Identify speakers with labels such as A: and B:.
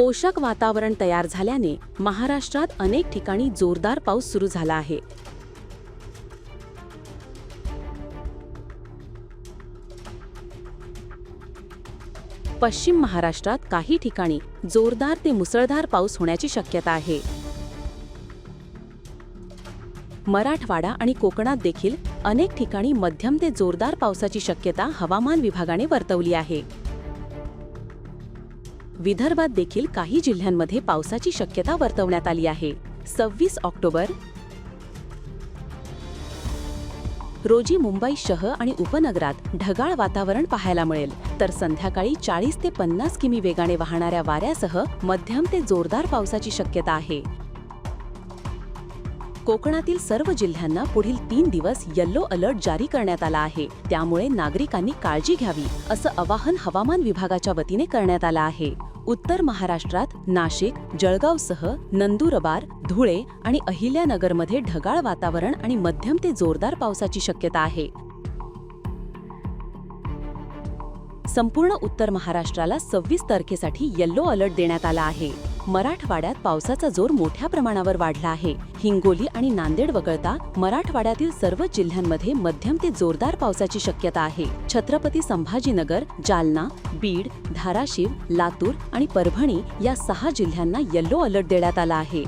A: पोषक वातावरण तयार झाल्याने महाराष्ट्रात अनेक ठिकाणी जोरदार पाऊस सुरू झाला आहे. पश्चिम महाराष्ट्रात काही ठिकाणी जोरदार ते मुसळधार पाऊस होण्याची शक्यता आहे. मराठवाडा आणि कोकणात देखील अनेक ठिकाणी मध्यम ते जोरदार पावसाची शक्यता हवामान विभागाने वर्तवली आहे. विदर्भात देखील काही जिल्ह्यांमध्ये पावसाची शक्यता वर्तवण्यात आली आहे. सव्वीस ऑक्टोबर. रोजी मुंबई शहर आणि उपनगरात ढगाळ वातावरण पाहायला मिळेल. तर संध्याकाळी चाळीस ते पन्नास किमी वेगाने वाहणाऱ्या वाऱ्यासह मध्यम ते जोरदार पावसाची शक्यता आहे. कोकणातील सर्व जिल्ह्यांना पुढील तीन दिवस येल्लो अलर्ट जारी करण्यात आला आहे. त्यामुळे नागरिकांनी काळजी घ्यावी असं आवाहन हवामान विभागाच्या वतीने करण्यात आलं आहे. उत्तर महाराष्ट्रात नाशिक जळगावसह नंदुरबार धुळे आणि अहिल्यानगरमध्ये ढगाळ वातावरण आणि मध्यम ते जोरदार पावसाची शक्यता आहे. संपूर्ण उत्तर महाराष्ट्राला सव्वीस तारखेसाठी येल्लो अलर्ट देण्यात आला आहे. मराठवाड्यात पावसाचा जोर मोठ्या प्रमाणावर वाढला आहे. हिंगोली आणि नांदेड वगळता मराठवाड्यातील सर्व जिल्ह्यांमध्ये मध्यम ते जोरदार पावसाची शक्यता आहे. छत्रपती संभाजीनगर जालना बीड धाराशिव लातूर आणि परभणी या सहा जिल्ह्यांना येल्लो अलर्ट देण्यात आला आहे.